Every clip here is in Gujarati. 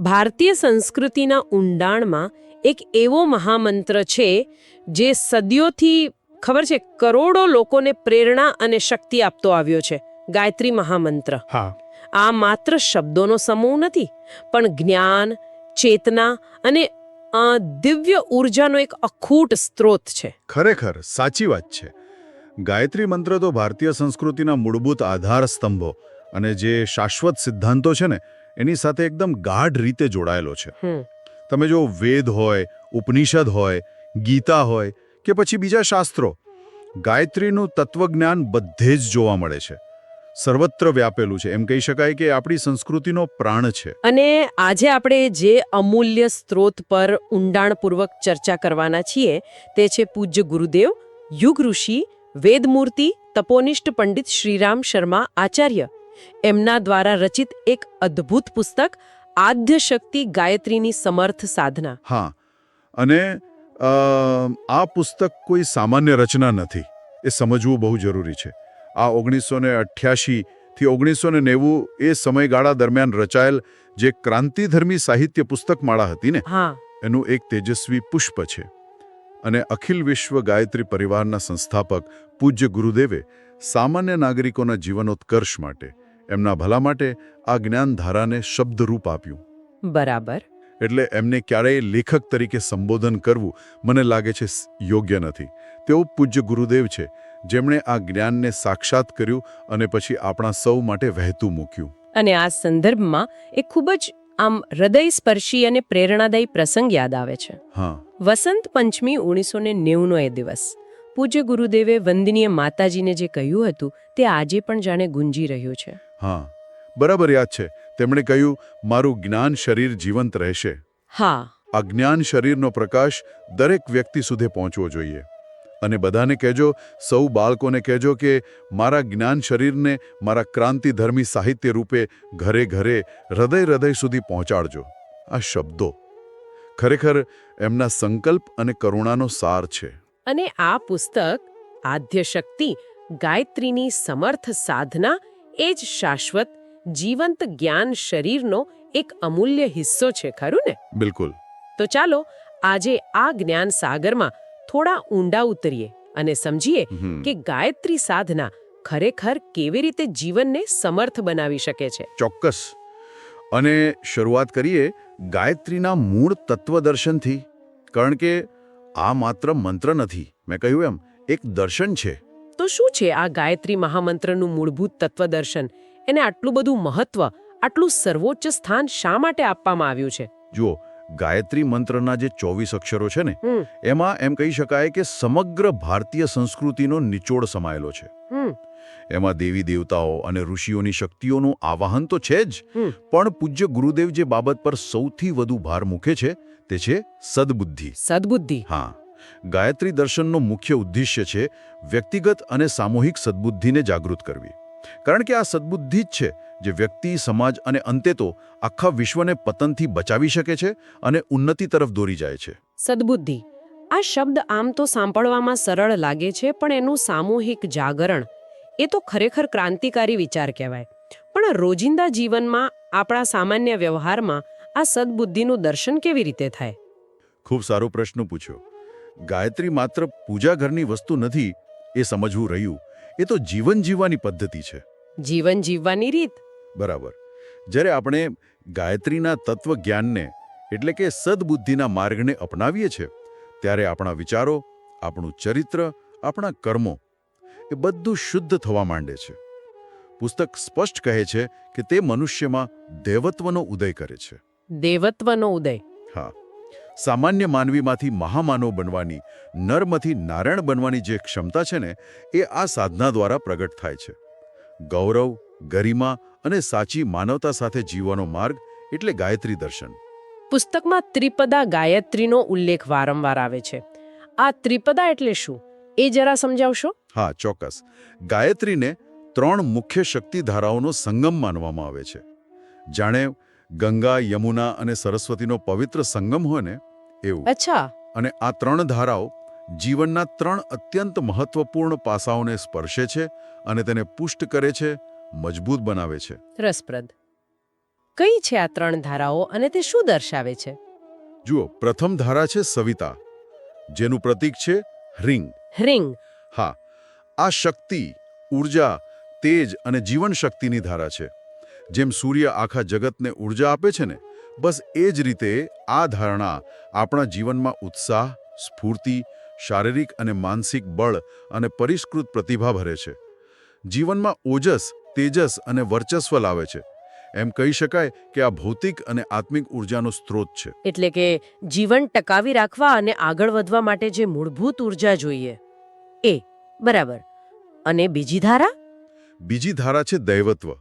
ભારતીય સંસ્કૃતિના ઊંડાણમાં એક એવો મહામંત્ર છે જે સદીઓથી ખબર છે કરોડો લોકોને પ્રેરણા અને શક્તિ આપતો આવ્યો છે. ગાયત્રી મહામંત્ર. હા. આ માત્ર શબ્દોનો સમૂહ નથી પણ જ્ઞાન ચેતના અને દિવ્ય ઉર્જાનો એક અખૂટ સ્ત્રોત છે. ખરેખર સાચી વાત છે. ગાયત્રી મંત્ર તો ભારતીય સંસ્કૃતિના મૂળભૂત આધાર સ્તંભો અને જે શાશ્વત સિદ્ધાંતો છે ને એની સાથે એકદમ ગાઢ રીતે જોડાયેલો છે. તમે જો વેદ હોય ઉપનિષદ હોય ગીતા હોય કે પછી બીજા શાસ્ત્રો ગાયત્રીનું તત્વજ્ઞાન બધે જ જોવા મળે છે. સર્વત્ર વ્યાપેલું છે. એમ કહી શકાય કે આપણી સંસ્કૃતિનો પ્રાણ છે. અને આજે આપણે જે અમૂલ્ય સ્ત્રોત પર ઊંડાણપૂર્વક ચર્ચા કરવાના છીએ તે છે પૂજ્ય ગુરુદેવ યુગ ઋષિ વેદમૂર્તિ તપોનિષ્ઠ પંડિત શ્રીરામ શર્મા આચાર્ય એમના દ્વારા રચિત એક અદ્ભુત પુસ્તક આદ્ય શક્તિ ગાયત્રીની સમર્થ સાધના. હા અને આ પુસ્તક કોઈ સામાન્ય રચના નથી. એ સમજવું બહુ જરૂરી છે. આ ઓગણીસો ને અઠ્યાસીથી ઓગણીસો ને નેવું એ સમયગાળા દરમિયાન રચાયેલ જે ક્રાંતિધર્મી સાહિત્ય પુસ્તકમાળા હતી ને હા. એનું એક તેજસ્વી પુષ્પ છે. અને અખિલ વિશ્વ ગાયત્રી પરિવારના સંસ્થાપક પૂજ્ય ગુરુદેવે સામાન્ય નાગરિકોના જીવનોત્કર્ષ માટે એમના ભલા માટે આ જ્ઞાનધારાને શબ્દરૂપ આપ્યું. બરાબર. એટલે એમને ક્યારેય લેખક તરીકે સંબોધન કરવું મને લાગે છે યોગ્ય નથી. તેઓ પૂજ્ય ગુરુદેવ છે જેમણે આ જ્ઞાનને સાક્ષાત કર્યું અને પછી આપણા સૌ માટે વહેતું મૂક્યું. અને આ સંદર્ભમાં એક ખૂબ જ આમ હૃદયસ્પર્શી અને પ્રેરણાદાયી પ્રસંગ યાદ આવે છે. હા. વસંત પંચમી ઓગણીસો ને નેવુંનો એ દિવસ. પૂજ્ય ગુરુદેવે વંદનીય માતાજીને જે કહ્યું હતું તે આજે પણ જાણે ગુંજી રહ્યું છે. હા બરાબર યાદ છે. તેમણે કહ્યું મારું જ્ઞાન શરીર જીવંત રહેશે. હા. આ જ્ઞાન શરીરનો પ્રકાશ દરેક વ્યક્તિ સુધી પહોંચવો જોઈએ. અને બધાને કહેજો સૌ બાળકોને કહેજો કે મારા જ્ઞાન શરીરને મારા ક્રાંતિધર્મી સાહિત્ય રૂપે ઘરે ઘરે હૃદય હૃદય સુધી પહોંચાડજો. આ શબ્દો. ખરેખર એમના સંકલ્પ અને કરુણાનો સાર છે. અને આ પુસ્તક આદ્ય શક્તિ ગાયત્રીની સમર્થ સાધના એ જ શાશ્વત જીવંત જ્ઞાન શરીરનો એક અમૂલ્ય હિસ્સો છે ખરું ને? બિલકુલ. તો ચાલો આજે આ જ્ઞાન સાગરમાં થોડા ઊંડા ઉતરીએ અને સમજીએ કે ગાયત્રી સાધના ખરેખર કેવી રીતે જીવનને સમર્થ બનાવી શકે છે. ચોક્કસ. અને શરૂઆત કરીએ ગાયત્રીના મૂળ તત્વદર્શનથી. કારણ કે આ માત્ર મંત્ર નથી મેં કહ્યું એમ એક દર્શન છે. તો શું છે આ ગાયત્રી મહામંત્રનું મૂળભૂત તત્વદર્શન? એને આટલું બધું મહત્વ આટલું સર્વોચ્ચ સ્થાન શા માટે આપવામાં આવ્યું છે? જુઓ ગાયત્રી મંત્રના જે ચોવીસ અક્ષરો છે ને એમાં એમ કહી શકાય કે સમગ્ર ભારતીય સંસ્કૃતિનો નિચોડ સમાયેલો છે. એમાં દેવી દેવતાઓ અને ઋષિઓની શક્તિઓનું આવાહન તો છે જ પણ પૂજ્ય ગુરુદેવ જે બાબત પર સૌથી વધુ ભાર મૂકે છે તે છે સદબુદ્ધિ. સદબુદ્ધિ. હા. ગાયત્રી દર્શનનો મુખ્ય ઉદ્દેશ્ય છે વ્યક્તિગત અને સામૂહિક સદબુદ્ધિને જાગૃત કરવી. કારણ કે આ સદબુદ્ધિ જ છે જે વ્યક્તિ સમાજ અને અંતે તો આખા વિશ્વને પતનથી બચાવી શકે છે અને ઉન્નતિ તરફ દોરી જાય છે. સદબુદ્ધિ. આ શબ્દ આમ તો સાંભળવામાં સરળ લાગે છે પણ એનું સામૂહિક જાગરણ એ તો ખરેખર ક્રાંતિકારી વિચાર કહેવાય. પણ રોજિંદા જીવનમાં આપણા સામાન્ય વ્યવહારમાં આ સદબુદ્ધિનું દર્શન કેવી રીતે થાય? ખૂબ સારો પ્રશ્ન પૂછ્યો. ગાયત્રી માત્ર પૂજા ઘરની વસ્તુ નથી એ સમજવું રહ્યું. એ તો જીવન જીવવાની પદ્ધતિ છે. જીવન જીવવાની રીત? બરાબર. જ્યારે આપણે ગાયત્રીના તત્વ જ્ઞાનને એટલે કે સદબુદ્ધિના માર્ગને અપનાવીએ છીએ ત્યારે આપણા વિચારો આપણું ચરિત્ર આપણા કર્મો એ બધું શુદ્ધ થવા માંડે છે. પુસ્તક સ્પષ્ટ કહે છે કે તે મનુષ્યમાં દેવત્વનો ઉદય કરે છે. દેવત્વનો ઉદય. હા. સામાન્ય માનવીમાંથી મહામાનવ બનવાની નર્મથી નારાયણ બનવાની જે ક્ષમતા છે ને એ આ સાધના દ્વારા પ્રગટ થાય છે. ગૌરવ ગરિમા અને સાચી માનવતા સાથે જીવવાનો માર્ગ એટલે ગાયત્રી દર્શન. પુસ્તકમાં ત્રિપદા ગાયત્રીનો ઉલ્લેખ વારંવાર આવે છે. આ ત્રિપદા એટલે શું? એ જરા સમજાવશો? હા ચોક્કસ. ગાયત્રીને ત્રણ મુખ્ય શક્તિધારાઓનો સંગમ માનવામાં આવે છે. જાણે ગંગા યમુના અને સરસ્વતીનો પવિત્ર સંગમ હોય ને એવું. અચ્છા. અને આ ત્રણ ધારાઓ જીવનના ત્રણ અત્યંત મહત્વપૂર્ણ પાસાઓને સ્પર્શે છે અને તેને પુષ્ટ કરે છે મજબૂત બનાવે છે. રસપ્રદ. કઈ છે આ ત્રણ ધારાઓ અને તે શું દર્શાવે છે? જુઓ પ્રથમ ધારા છે સવિતા. જેનું પ્રતીક છે રિંગ. રિંગ. હા આ શક્તિ ઊર્જા તેજ અને જીવન શક્તિની ધારા છે. જેમ સૂર્ય આખા જગતને ઊર્જા આપે છે ને બસ એ જ રીતે આ ધારણા આપણા જીવનમાં ઉત્સાહ સ્ફૂર્તિ શારીરિક અને માનસિક બળ અને પરિષ્કૃત પ્રતિભા ભરે છે. જીવનમાં ઓજસ તેજસ અને વર્ચસ્વ લાવે છે. એમ કહી શકાય કે આ ભૌતિક અને આત્મિક ઊર્જાનો સ્ત્રોત છે. એટલે કે જીવન ટકાવી રાખવા અને આગળ વધવા માટે જે મૂળભૂત ઊર્જા જોઈએ. એ બરાબર. અને બીજી ધારા? બીજી ધારા છે દૈવત્વ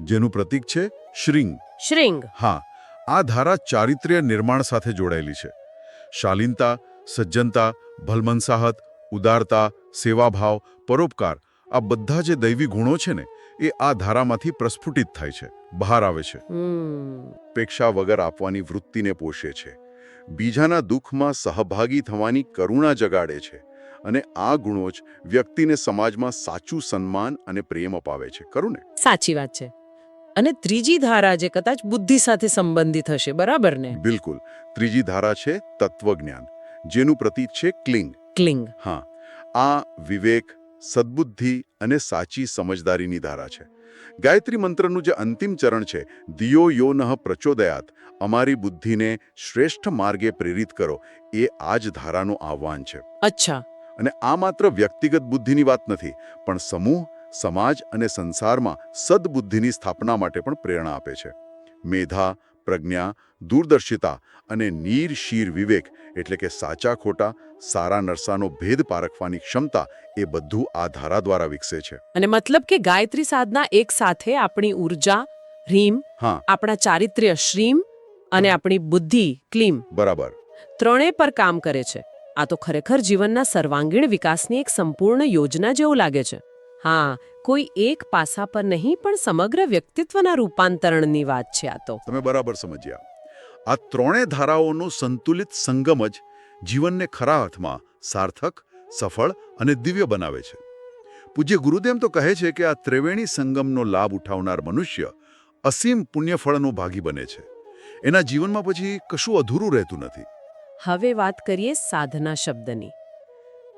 જેનું પ્રતીક છે શ્રીંગ. શ્રીંગ. હા આ ધારા ચારિત્ર્ય નિર્માણ સાથે જોડાયેલી છે. શાલીનતા સજ્જનતા ભલમનસાહત ઉદારતા સેવાભાવ પરોપકાર આ બધા જે દૈવી ગુણો છે ને એ આ ધારામાંથી પ્રસ્ફુટિત થાય છે બહાર આવે છે. પેક્ષા વગર આપવાની વૃત્તિને પોષે છે. બીજાના દુઃખમાં સહભાગી થવાની કરુણા જગાડે છે અને આ ગુણો જ વ્યક્તિને સમાજમાં સાચું સન્માન અને પ્રેમ અપાવે છે ખરું ને? સાચી વાત છે. અને ત્રીજી ધારા જે કદાચ બુદ્ધિ સાથે સંબંધિત હશે બરાબર ને? બિલકુલ. ત્રીજી ધારા છે તત્વજ્ઞાન જેનું પ્રતીક છે ક્લિંગ. ક્લિંગ. હા આ વિવેક સદ્બુદ્ધિ અને સાચી સમજદારીની ધારા છે. ગાયત્રી મંત્રનું જે અંતિમ ચરણ છે દિયો યો નહ પ્રચોદયાત અમારી બુદ્ધિને શ્રેષ્ઠ માર્ગે પ્રેરિત કરો એ આ જ ધારાનું આહ્વાન છે. અચ્છા. અને આ માત્ર વ્યક્તિગત બુદ્ધિની વાત નથી પણ સમૂહ સમાજ અને સંસારમાં સદબુદ્ધિની સ્થાપના માટે પણ પ્રેરણા આપે છે. મેધા પ્રજ્ઞા દૂરદર્શિતા અને નીરશીર વિવેક એટલે કે સાચા ખોટા સારા નરસાનો ભેદ પારખવાની ક્ષમતા એ બધું આ ધારા દ્વારા વિકસે છે. અને મતલબ કે ગાયત્રી સાધના એક સાથે આપણી ઊર્જા રીમ હા. આપણા ચારિત્ર્ય શ્રીમ અને આપણી બુદ્ધિ ક્લીમ બરાબર. ત્રણેય પર કામ કરે છે. આ તો ખરેખર જીવનના સર્વાંગીણ વિકાસની એક સંપૂર્ણ યોજના જેવું લાગે છે. હા કોઈ એક પાસા પર નહીં પણ સમગ્ર વ્યક્તિત્વના રૂપાંતરણની વાત છે આ તો. તમે બરાબર સમજ્યા. આ ત્રણેય ધારાઓનો સંતુલિત સંગમ જ જીવનને ખરા અર્થમાં સાર્થક સફળ અને દિવ્ય બનાવે છે. પૂજ્ય ગુરુદેવ તો કહે છે કે આ ત્રિવેણી સંગમનો લાભ ઉઠાવનાર મનુષ્ય અસીમ પુણ્યફળનો ભાગી બને છે. એના જીવનમાં પછી કશું અધૂરું રહેતું નથી. હવે વાત કરીએ સાધના શબ્દની.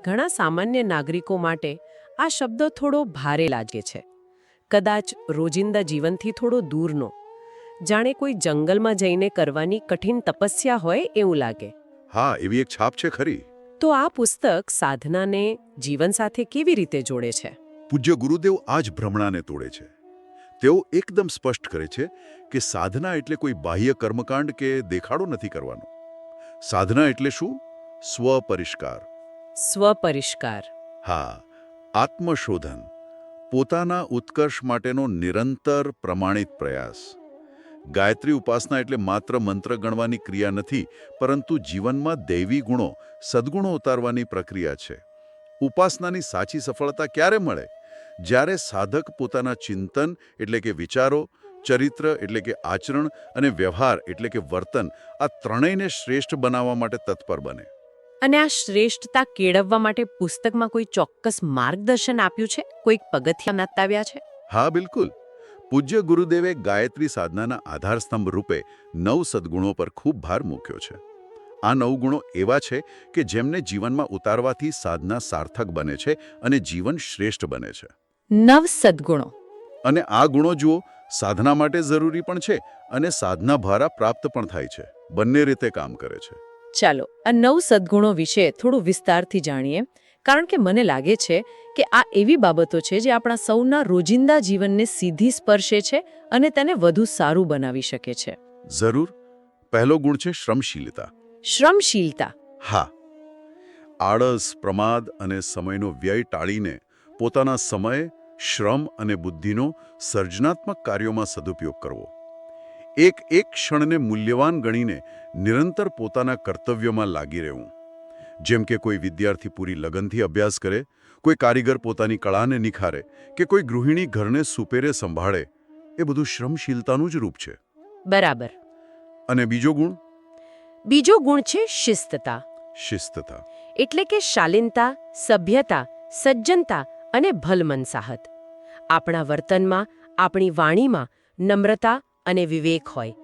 ઘણા સામાન્ય નાગરિકો માટે આ શબ્દ થોડો ભારે લાગે છે. કદાચ રોજિંદા જીવનથી થોડો દૂરનો. જાણે કોઈ જંગલમાં જઈને કરવાની કઠિન તપસ્યા હોય એવું લાગે. હા એવી એક છાપ છે ખરી. તો આ પુસ્તક સાધનાને જીવન સાથે કેવી રીતે જોડે છે? પૂજ્ય ગુરુદેવ આ જ ભ્રમણાને તોડે છે. તેઓ એકદમ સ્પષ્ટ કરે છે કે સાધના એટલે કોઈ બાહ્ય કર્મકાંડ કે દેખાડો નથી કરવાનો. સાધના એટલે શું? સ્વપરિષ્કાર. સ્વપરિષ્કાર. હા. આત્મશોધન, પોતાના ઉત્કર્ષ માટેનો નિરંતર પ્રમાણિત પ્રયાસ. ગાયત્રી ઉપાસના એટલે માત્ર મંત્ર ગણવાની ક્રિયા નથી, પરંતુ જીવનમાં દૈવી ગુણો, સદ્ગુણો ઉતારવાની પ્રક્રિયા છે. ઉપાસનાની સાચી સફળતા ક્યારે મળે? જ્યારે સાધક પોતાના ચિંતન એટલે કે વિચારો, ચરિત્ર એટલે કે આચરણ અને વ્યવહાર એટલે કે વર્તન આ ત્રણેયને શ્રેષ્ઠ બનાવવા માટે તત્પર બને. અને આ શ્રેષ્ઠતા કેળવવા માટે પુસ્તકમાં કોઈ ચોક્કસ માર્ગદર્શન આપ્યું છે? કોઈક પગથિયા નતાવ્યા છે? હા બિલકુલ. પૂજ્ય ગુરુદેવે ગાયત્રી સાધનાના આધારસ્તંભ રૂપે નવ સદ્ગુણો પર ખૂબ ભાર મૂક્યો છે. આ નવ ગુણો એવા છે કે જેમને જીવનમાં ઉતારવાથી સાધના સાર્થક બને છે અને જીવન શ્રેષ્ઠ બને છે. નવ સદગુણો. અને આ ગુણો જુઓ સાધના માટે જરૂરી પણ છે અને સાધના દ્વારા પ્રાપ્ત પણ થાય છે. બંને રીતે કામ કરે છે. ચાલો આ નવ સદગુણો વિશે થોડું વિસ્તારથી જાણીએ. કારણ કે મને લાગે છે કે આ એવી બાબતો છે જે આપણા સૌના રોજિંદા જીવનને સીધી સ્પર્શે છે અને તેને વધુ સારું બનાવી શકે છે. જરૂર. પહેલો ગુણ છે શ્રમશીલતા. શ્રમશીલતા. હા. આળસ પ્રમાદ અને સમયનો વ્યય ટાળીને પોતાના સમય શ્રમ અને બુદ્ધિનો સર્જનાત્મક કાર્યોમાં સદુપયોગ કરવો. એક એક ક્ષણને મૂલ્યવાન ગણીને નિરંતર પોતાના કર્તવ્યોમાં લાગી રહેવું. જેમ કે કોઈ વિદ્યાર્થી પૂરી લગનથી અભ્યાસ કરે કોઈ કારીગર પોતાની કળાને નિખારે કે કોઈ ગૃહિણી ઘરને સુપેરે સંભાળે એ બધું શ્રમશીલતાનું જ રૂપ છે. બરાબર. અને બીજો ગુણ? બીજો ગુણ છે શિસ્તતા. શિસ્તતા. એટલે કે શાલીનતા સભ્યતા સજ્જનતા અને ભલમનસાહત. આપણા વર્તનમાં આપણી વાણીમાં નમ્રતા અને વિવેક હોય.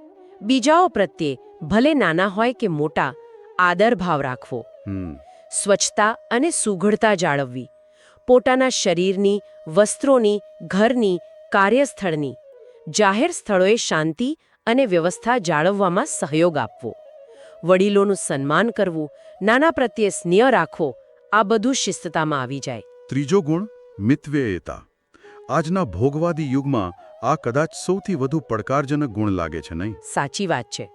બીજાઓ પ્રત્યે ભલે નાના હોય કે મોટા આદર ભાવ રાખવો. સ્વચ્છતા અને સુઘડતા જાળવવી. પોતાના શરીરની વસ્ત્રોની ઘરની કાર્યસ્થળની જાહેર સ્થળોએ શાંતિ અને વ્યવસ્થા જાળવવામાં સહયોગ આપવો. વડીલોનું સન્માન કરવું નાના પ્રત્યે સ્નેહ રાખવો આ બધું શિસ્તતામાં આવી જાય. ત્રીજો ગુણ મિતવ્યયતા આજના ભોગવાદી યુગમાં આ કદાચ સૌથી વધુ પડકારજનક ગુણ લાગે છે નહીં? સાચી વાત છે.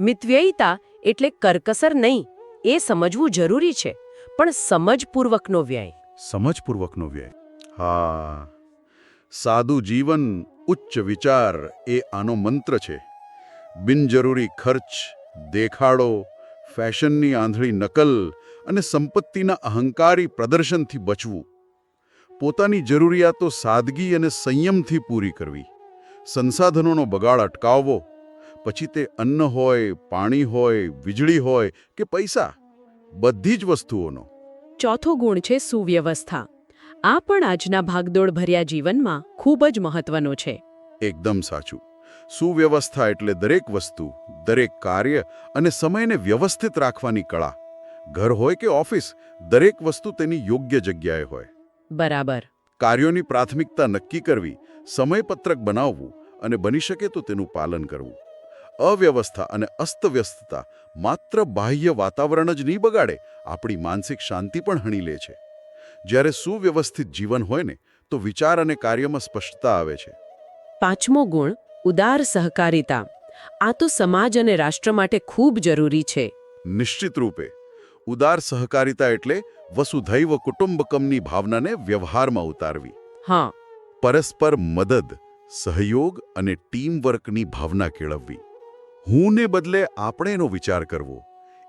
મિતવ્યયિતા એટલે કરકસર નહીં એ સમજવું જરૂરી છે પણ સમજપૂર્વકનો વ્યય. સમજપૂર્વકનો વ્યય. હા. સાદું જીવન ઉચ્ચ વિચાર એ આનો મંત્ર છે. બિનજરૂરી ખર્ચ દેખાડો ફેશનની આંધળી નકલ અને સંપત્તિના અહંકારી પ્રદર્શનથી બચવું. પોતાની જરૂરિયાતો સાદગી અને સંયમથી પૂરી કરવી. સંસાધનોનો બગાડ અટકાવવો. પછી તે અન્ન હોય પાણી હોય વીજળી હોય કે પૈસા બધી જ વસ્તુઓનો. ચોથો ગુણ છે સુવ્યવસ્થા. આ પણ આજના ભાગદોડ ભર્યા જીવનમાં ખૂબ જ મહત્વનો છે. એકદમ સાચું. સુવ્યવસ્થા એટલે દરેક વસ્તુ દરેક કાર્ય અને સમયને વ્યવસ્થિત રાખવાની કળા. ઘર હોય કે ઓફિસ દરેક વસ્તુ તેની યોગ્ય જગ્યાએ હોય. બરાબર. કાર્યોની પ્રાથમિકતા નક્કી કરવી સમયપત્રક બનાવવું અને બની શકે તો તેનું પાલન કરવું. અવ્યવસ્થા અને અસ્તવ્યસ્તતા માત્ર બાહ્ય વાતાવરણ જ નહીં બગાડે આપણી માનસિક શાંતિ પણ હણી લે છે. જ્યારે સુવ્યવસ્થિત જીવન હોય ને તો વિચાર અને કાર્યમાં સ્પષ્ટતા આવે છે. પાંચમો ગુણ ઉદાર સહકારિતા. આ તો સમાજ અને રાષ્ટ્ર માટે ખૂબ જરૂરી છે. નિશ્ચિત રૂપે ઉદાર સહકારિતા એટલે વસુધૈવ કુટુંબકમની ભાવનાને વ્યવહારમાં ઉતારવી. હા. પરસ્પર મદદ સહયોગ અને ટીમવર્કની ભાવના કેળવવી. હુંને બદલે આપણેનો વિચાર કરવો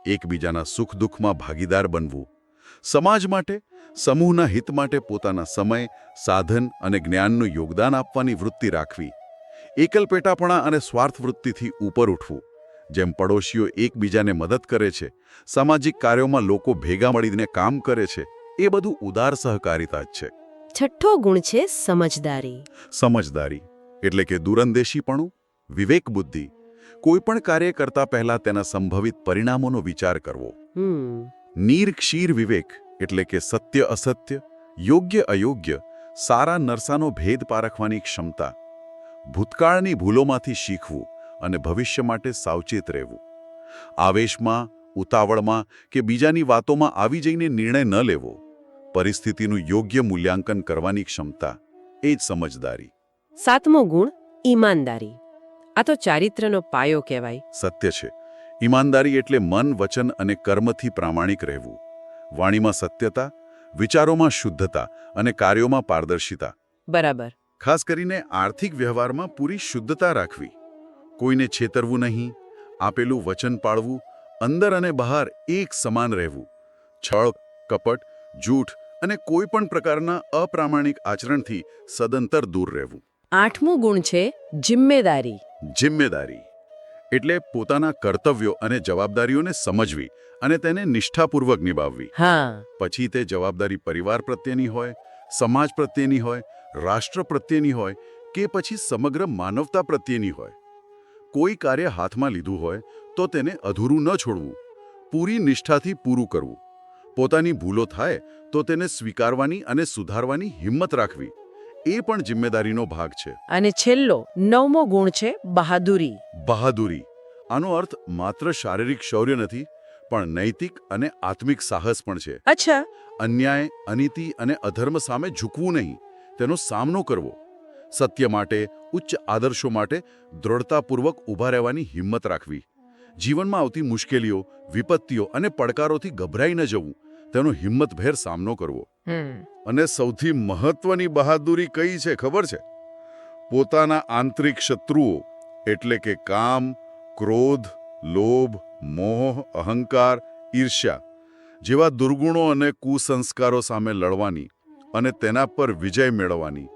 એકબીજાના સુખ દુઃખમાં ભાગીદાર બનવું. સમાજ માટે સમૂહના હિત માટે પોતાના સમય સાધન અને જ્ઞાનનું યોગદાન આપવાની વૃત્તિ રાખવી. એકલપેટાપણા અને સ્વાર્થવૃત્તિથી ઉપર ઉઠવું. જેમ પડોશીઓ એકબીજાને મદદ કરે છે સામાજિક કાર્યોમાં લોકો ભેગા મળીને કામ કરે છે એ બધું ઉદાર સહકારિતા જ છે. છઠ્ઠો ગુણ છે સમજદારી. સમજદારી એટલે કે દૂરંદેશીપણું વિવેક બુદ્ધિ. કોઈ પણ કાર્ય કરતા પહેલા તેના સંભવિત પરિણામોનો વિચાર કરવો. નીરક્ષીર વિવેક એટલે કે સત્ય અસત્ય યોગ્ય અયોગ્ય સારા નરસાનો ભેદ પારખવાની ક્ષમતા. ભૂતકાળની ભૂલોમાંથી શીખવું. અને ભવિષ્ય માટે સાવચેત રહેવું. આવેશમાં ઉતાવળમાં કે બીજાની વાતોમાં આવી જઈને નિર્ણય ન લેવો. પરિસ્થિતિનું યોગ્ય મૂલ્યાંકન કરવાની ક્ષમતા એ જ સમજદારી. સાતમો ગુણ ઈમાનદારી. આ તો ચારિત્રનો પાયો કહેવાય. સત્ય છે. ઈમાનદારી એટલે મન વચન અને કર્મથી પ્રામાણિક રહેવું. વાણીમાં સત્યતા વિચારોમાં શુદ્ધતા અને કાર્યોમાં પારદર્શિતા. બરાબર. ખાસ કરીને આર્થિક વ્યવહારમાં પૂરી શુદ્ધતા રાખવી. કોઈને છેતરવું નહીં આપેલું વચન પાળવું અંદર અને બહાર એક સમાન રહેવું. છળ કપટ જૂઠ અને કોઈ પણ પ્રકારના અપ્રામાણિક આચરણથી સદંતર દૂર રહેવું. આઠમો ગુણ છે જિમ્મેદારી. જિમ્મેદારી. એટલે પોતાના કર્તવ્યો અને જવાબદારીઓને સમજવી અને તેને નિષ્ઠાપૂર્વક નિભાવવી. હા. પછી તે જવાબદારી પરિવાર પ્રત્યેની હોય સમાજ પ્રત્યેની હોય રાષ્ટ્ર પ્રત્યેની હોય કે પછી સમગ્ર માનવતા પ્રત્યેની હોય. કોઈ કાર્ય હાથમાં લીધું હોય તો તેને અધૂરું ન છોડવું. પૂરી નિષ્ઠાથી પૂરું કરવું. પોતાની ભૂલો થાય તો તેને સ્વીકારવાની અને સુધારવાની હિંમત રાખવી. એ પણ જિમ્મેદારીનો ભાગ છે. અને છેલ્લો નવમો ગુણ છે બહાદુરી. બહાદુરી. આનો અર્થ માત્ર શારીરિક શૌર્ય નથી પણ નૈતિક અને આત્મિક સાહસ પણ છે. અચ્છા. અન્યાય અનીતિ અને અધર્મ સામે ઝૂકવું નહીં. તેનો સામનો કરવો. સત્ય માટે ઉચ્ચ આદર્શો માટે દ્રઢતાપૂર્વક ઊભા રહેવાની હિંમત રાખવી. જીવનમાં આવતી મુશ્કેલીઓ વિપત્તિઓ અને પડકારોથી ગભરાઈ ન જવું. તેનો હિંમતભેર સામનો કરવો. અને સૌથી મહત્વની બહાદુરી કઈ છે ખબર છે? પોતાના આંતરિક શત્રુઓ એટલે કે કામ ક્રોધ લોભ મોહ અહંકાર ઈર્ષ્યા જેવા દુર્ગુણો અને કુસંસ્કારો સામે લડવાની અને તેના પર વિજય મેળવવાની.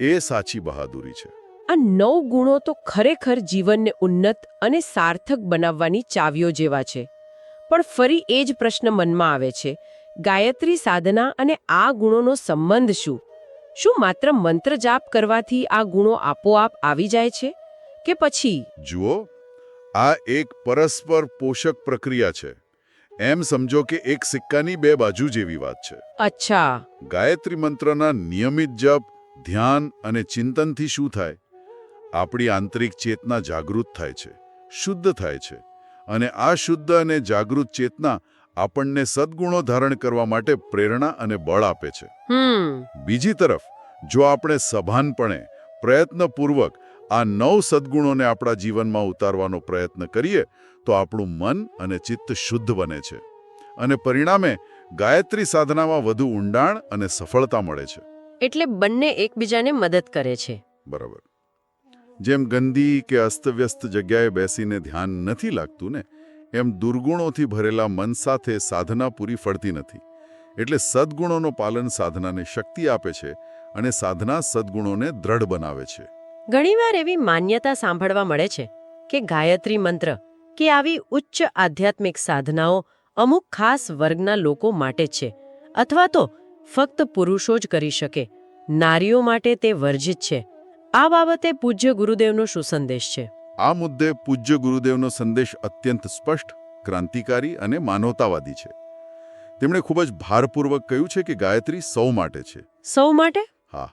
એ સાચી બહાદુરી છે. આ નવ ગુણો તો ખરેખર જીવનને ઉન્નત અને સાર્થક બનાવવાની ચાવીઓ જેવા છે. પણ ફરી એ જ પ્રશ્ન મનમાં આવે છે ગાયત્રી સાધના અને આ ગુણોનો સંબંધ શું? શું માત્ર મંત્ર જાપ કરવાથી આ ગુણો આપોઆપ આવી જાય છે? કે પછી? જુઓ આ એક પરસ્પર પોષક પ્રક્રિયા છે. એમ સમજો કે એક સિક્કાની બે બાજુ જેવી વાત છે. અચ્છા. ગાયત્રી મંત્રના નિયમિત જપ ધ્યાન અને ચિંતનથી શું થાય? આપણી આંતરિક ચેતના જાગૃત થાય છે શુદ્ધ થાય છે અને આ શુદ્ધ અને જાગૃત ચેતના આપણને સદ્ગુણો ધારણ કરવા માટે પ્રેરણા અને બળ આપે છે. બીજી તરફ જો આપણે સભાનપણે પ્રયત્નપૂર્વક આ નવ સદ્ગુણોને આપણા જીવનમાં ઉતારવાનો પ્રયત્ન કરીએ તો આપણું મન અને ચિત્ત શુદ્ધ બને છે અને પરિણામે ગાયત્રી સાધનામાં વધુ ઊંડાણ અને સફળતા મળે છે. એટલે બંને એકબીજાને મદદ કરે છે. બરાબર. જેમ ગંદી કે અસ્તવ્યસ્ત જગ્યાએ બેસીને ધ્યાન નથી લાગતું ને એમ દુર્ગુણોથી ભરેલા મન સાથે સાધના પૂરી ફળતી નથી. એટલે સદ્ગુણોનું પાલન સાધનાને શક્તિ આપે છે અને સાધના સદ્ગુણોને દ્રઢ બનાવે છે. ઘણીવાર એવી માન્યતા સાંભળવા મળે છે કે ગાયત્રી મંત્ર કે આવી ઉચ્ચ આધ્યાત્મિક સાધનાઓ અમુક ખાસ વર્ગના લોકો માટે છે અથવા તો ફક્ત પુરુષો જ કરી શકે. નારીઓ માટે તે વર્જિત છે. આ બાબતે પૂજ્ય ગુરુદેવનો શું સંદેશ છે? આ મુદ્દે પૂજ્ય ગુરુદેવનો સંદેશ અત્યંત સ્પષ્ટ ક્રાંતિકારી અને માનવતાવાદી છે. તેમણે ખૂબ જ ભારપૂર્વક કહ્યું છે કે ગાયત્રી સૌ માટે છે. સૌ માટે? હા.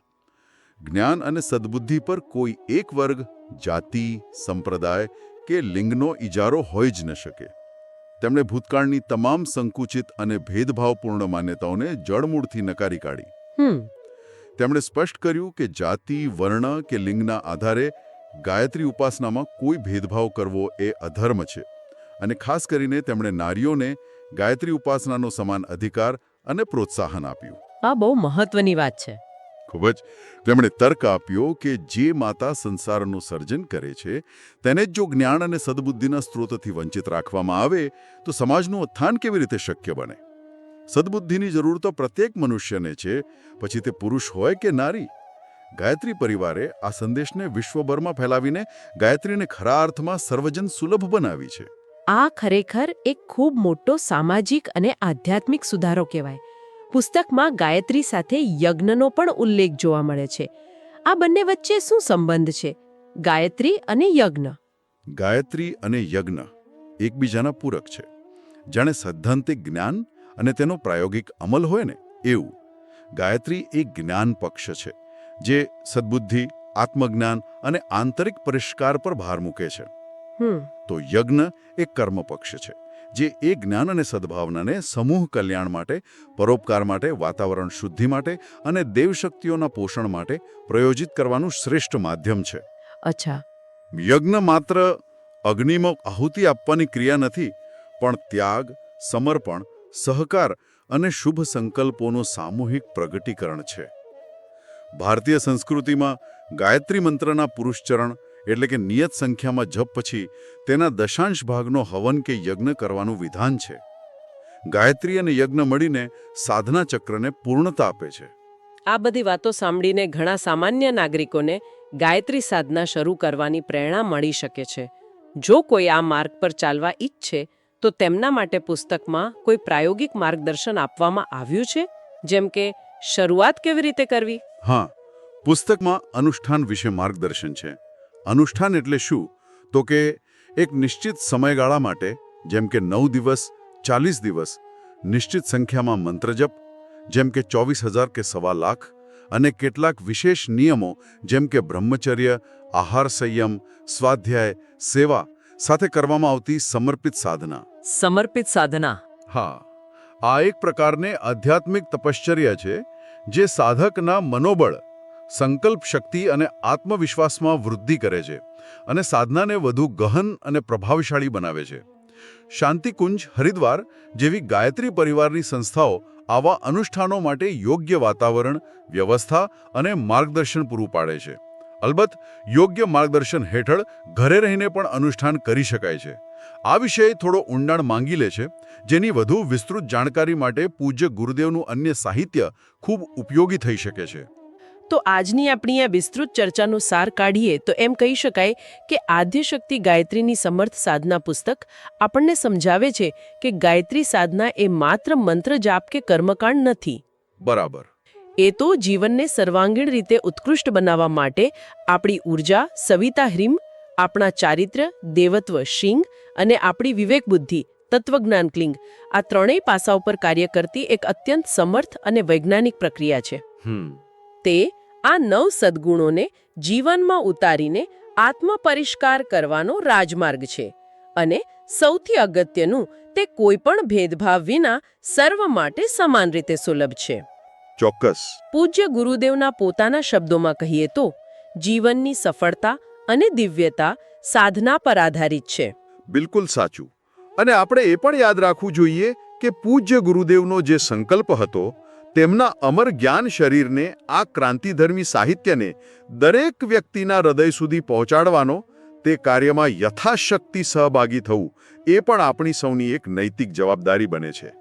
જ્ઞાન અને સદ્બુદ્ધિ પર કોઈ એક વર્ગ જાતિ સંપ્રદાય કે લિંગનો ઇજારો હોઈ જ ન શકે. તેમણે ભૂતકાળની તમામ સંકુચિત અને ભેદભાવપૂર્ણ માન્યતાઓને જળમૂળથી નકારી કાઢી. તેમણે સ્પષ્ટ કર્યું કે જાતિ વર્ણ કે લિંગના આધારે ગાયત્રી ઉપાસનામાં કોઈ ભેદભાવ કરવો એ અધર્મ છે અને ખાસ કરીને તેમણે નારીઓને ગાયત્રી ઉપાસનાનો સમાન અધિકાર અને પ્રોત્સાહન આપ્યું. આ બહુ મહત્વની વાત છે. ખૂબ જ. તેમણે તર્ક આપ્યો કે જે માતા સંસારનું સર્જન કરે છે, તેને જ જ્ઞાન અને સદબુદ્ધિના સ્ત્રોતથી વંચિત રાખવામાં આવે, તો સમાજનું ઉત્થાન કેવી રીતે શક્ય બને? સદબુદ્ધિની જરૂર તો પ્રત્યેક મનુષ્યને છે, પછી તે પુરુષ હોય કે નારી? ગાયત્રી પરિવારે આ સંદેશને વિશ્વભરમાં ફેલાવીને ગાયત્રીને ખરા અર્થમાં સર્વજન સુલભ બનાવી છે. આ ખરેખર એક ખૂબ મોટો સામાજિક અને આધ્યાત્મિક સુધારો કહેવાય. પુસ્તકમાં ગાયત્રી સાથે યજ્ઞનો પણ ઉલ્લેખ જોવા મળે છે. આ બંને વચ્ચે શું સંબંધ છે? ગાયત્રી અને યજ્ઞ. ગાયત્રી અને યજ્ઞ એકબીજાના પૂરક છે. જાણે સૈદ્ધાંતિક જ્ઞાન અને તેનો પ્રાયોગિક અમલ હોય ને એવું. ગાયત્રી એ જ્ઞાન પક્ષ છે જે સદ્બુદ્ધિ આત્મજ્ઞાન અને આંતરિક પરિષ્કાર પર ભાર મૂકે છે. તો યજ્ઞ એ કર્મ પક્ષ છે. જે એ જ્ઞાન અને સદભાવનાને સમૂહ કલ્યાણ માટે પરોપકાર માટે વાતાવરણ શુદ્ધિ માટે અને દેવશક્તિઓના પોષણ માટે પ્રયોજિત કરવાનું શ્રેષ્ઠ માધ્યમ છે. અચ્છા. યજ્ઞ માત્ર અગ્નિમાં આહુતિ આપવાની ક્રિયા નથી પણ ત્યાગ સમર્પણ સહકાર અને શુભ સંકલ્પોનું સામૂહિક પ્રગટીકરણ છે. ભારતીય સંસ્કૃતિમાં ગાયત્રી મંત્રના પુરુષચરણ એટલે કે નિયત સંખ્યામાં જપ પછી તેના દશાંશ ભાગનો હવન કે યજ્ઞ કરવાનું વિધાન છે. ગાયત્રી અને યજ્ઞ મળીને સાધના ચક્રને પૂર્ણતા આપે છે. આ બધી વાતો સાંભળીને ઘણા સામાન્ય નાગરિકોને ગાયત્રી સાધના શરૂ કરવાની પ્રેરણા મળી શકે છે. જો કોઈ આ માર્ગ પર ચાલવા ઈચ્છે તો તેમના માટે પુસ્તકમાં કોઈ પ્રાયોગિક માર્ગદર્શન આપવામાં આવ્યું છે? જેમ કે શરૂઆત કેવી રીતે કરવી? હા પુસ્તકમાં અનુષ્ઠાન વિશે માર્ગદર્શન છે. અનુષ્ઠાન એટલે શું? તો કે એક નિશ્ચિત સમયગાળા માટે જેમ કે નવ દિવસ ચાલીસ દિવસ નિશ્ચિત સંખ્યામાં મંત્રજપ જેમ કે ચોવીસ હજાર કે સવા લાખ અને કેટલાક વિશેષ નિયમો જેમ કે બ્રહ્મચર્ય આહાર સંયમ સ્વાધ્યાય સેવા સાથે કરવામાં આવતી સમર્પિત સાધના. સમર્પિત સાધના. હા આ એક પ્રકારને આધ્યાત્મિક તપશ્ચર્યા છે જે સાધકના મનોબળ સંકલ્પ શક્તિ અને આત્મવિશ્વાસમાં વૃદ્ધિ કરે છે અને સાધનાને વધુ ગહન અને પ્રભાવશાળી બનાવે છે. શાંતિકુંજ હરિદ્વાર જેવી ગાયત્રી પરિવારની સંસ્થાઓ આવા અનુષ્ઠાનો માટે યોગ્ય વાતાવરણ, વ્યવસ્થા અને માર્ગદર્શન પૂરું પાડે છે. અલબત્ત, યોગ્ય માર્ગદર્શન હેઠળ ઘરે રહીને પણ અનુષ્ઠાન કરી શકાય છે. આ વિષય થોડો ઊંડાણ માંગી લે છે, જેની વધુ વિસ્તૃત જાણકારી માટે પૂજ્ય ગુરુદેવનું અન્ય સાહિત્ય ખૂબ ઉપયોગી થઈ શકે છે. તો આજની આપણી આ વિસ્તૃત ચર્ચાનો સાર કાઢીએ તો એમ કહી શકાય કે આદ્યશક્તિ ગાયત્રીની સમર્થ સાધના પુસ્તક આપણને સમજાવે છે કે ગાયત્રી સાધના એ માત્ર મંત્ર જાપ કે કર્મકાંડ નથી. બરાબર. એ તો જીવનને સર્વાંગીણ રીતે ઉત્કૃષ્ટ બનાવવા માટે આપણી ઊર્જા સવિતા હ્રીમ આપણા ચારિત્ર્ય દેવત્વ શિંગ અને આપણી વિવેક બુદ્ધિ તત્વજ્ઞાન ક્લિંગ આ ત્રણેય પાસા ઉપર કાર્ય કરતી એક અત્યંત સમર્થ અને વૈજ્ઞાનિક પ્રક્રિયા છે. તે આ નવ સદ્ગુણોને જીવનમાં ઉતારીને આત્મપરિષ્કાર કરવાનો રાજમાર્ગ છે અને સૌથી અગત્યનું તે કોઈપણ ભેદભાવ વિના સર્વ માટે સમાન રીતે સુલભ છે. ચોક્કસ. પૂજ્ય ગુરુદેવના પોતાના શબ્દોમાં કહીએ તો જીવનની સફળતા અને દિવ્યતા સાધના પર આધારિત છે. બિલકુલ સાચું. અને આપણે એ પણ યાદ રાખવું જોઈએ કે પૂજ્ય ગુરુદેવનો જે સંકલ્પ હતો તેમના અમર જ્ઞાન શરીરને આ ક્રાંતિધર્મી સાહિત્યને દરેક વ્યક્તિના હૃદય સુધી પહોંચાડવાનો, તે કાર્યમાં યથાશક્તિ સહભાગી થવું, એ પણ આપણી સૌની એક નૈતિક જવાબદારી બને છે.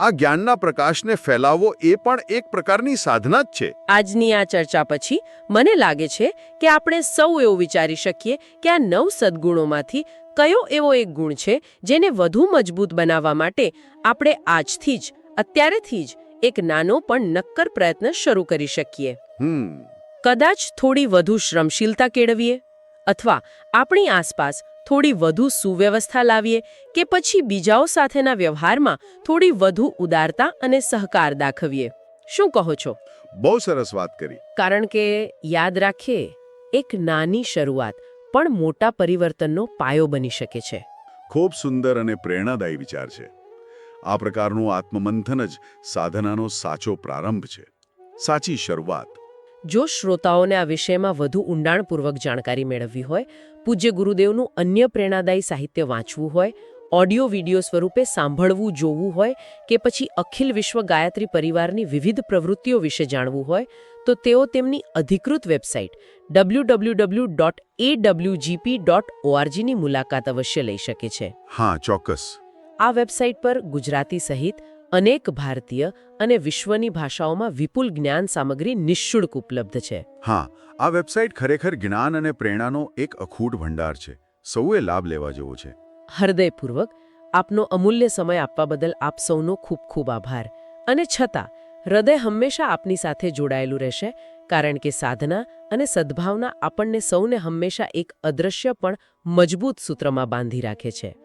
આ જ્ઞાનના પ્રકાશને ફેલાવવો એ પણ એક પ્રકારની સાધના જ છે. આજની આ ચર્ચા પછી મને લાગે છે કે આપણે સૌ એવું વિચારી શકીએ કે આ નવ સદ્ગુણોમાંથી કયો એવો એક ગુણ છે જેને વધુ મજબૂત બનાવવા માટે આપણે આજથી જ, અત્યારેથી જ એક નાનો પણ નક્કર પ્રયત્ન શરૂ કરી શકીએ. કદાચ થોડી વધુ શ્રમશીલતા કેળવીએ અથવા આપણી આસપાસ થોડી વધુ સુવ્યવસ્થા લાવીએ કે પછી બીજાઓ સાથેના વ્યવહારમાં થોડી વધુ ઉદારતા અને સહકાર દાખવીએ. શું કહો છો? બહુ સરસ વાત કરી. કારણ કે યાદ રાખીએ એક નાની શરૂઆત પણ મોટા પરિવર્તનનો પાયો બની શકે છે. ખૂબ સુંદર અને પ્રેરણાદાયી વિચાર છે. આ પ્રકારનું આત્મમંથન જ સાધનાનો સાચો પ્રારંભ છે. સાચી શરૂઆત. જો શ્રોતાઓને આ વિષયમાં વધુ ઊંડાણપૂર્વક જાણકારી મેળવવી હોય પૂજ્ય ગુરુદેવનું અન્ય પ્રેરણાદાયી સાહિત્ય વાંચવું હોય ઓડિયો વિડિયો સ્વરૂપે સાંભળવું જોવું હોય કે પછી અખિલ વિશ્વ ગાયત્રી પરિવારની વિવિધ પ્રવૃત્તિઓ વિશે જાણવું હોય તો તેઓ તેમની અધિકૃત website W W W dot A WGP dot ઓઆરજીની મુલાકાત અવશ્ય લઈ શકે છે. હા ચોક્કસ. આ વેબસાઇટ પર ગુજરાતી સહિત અનેક ભારતીય અને વિશ્વની ભાષાઓમાં વિપુલ જ્ઞાન સામગ્રી નિઃશુલ્ક ઉપલબ્ધ છે. હા આ વેબસાઇટ ખરેખર જ્ઞાન અને પ્રેરણાનો એક અખૂટ ભંડાર છે. સૌએ લાભ લેવા જેવો છે. હૃદયપૂર્વક આપનો અમૂલ્ય સમય આપવા બદલ આપ સૌનો ખૂબ ખૂબ આભાર. અને છતાં હૃદય હંમેશા આપની સાથે જોડાયેલું રહેશે કારણ કે સાધના અને સદ્ભાવના આપણને સૌને હંમેશા એક અદૃશ્ય પણ મજબૂત સૂત્રમાં બાંધી રાખે છે.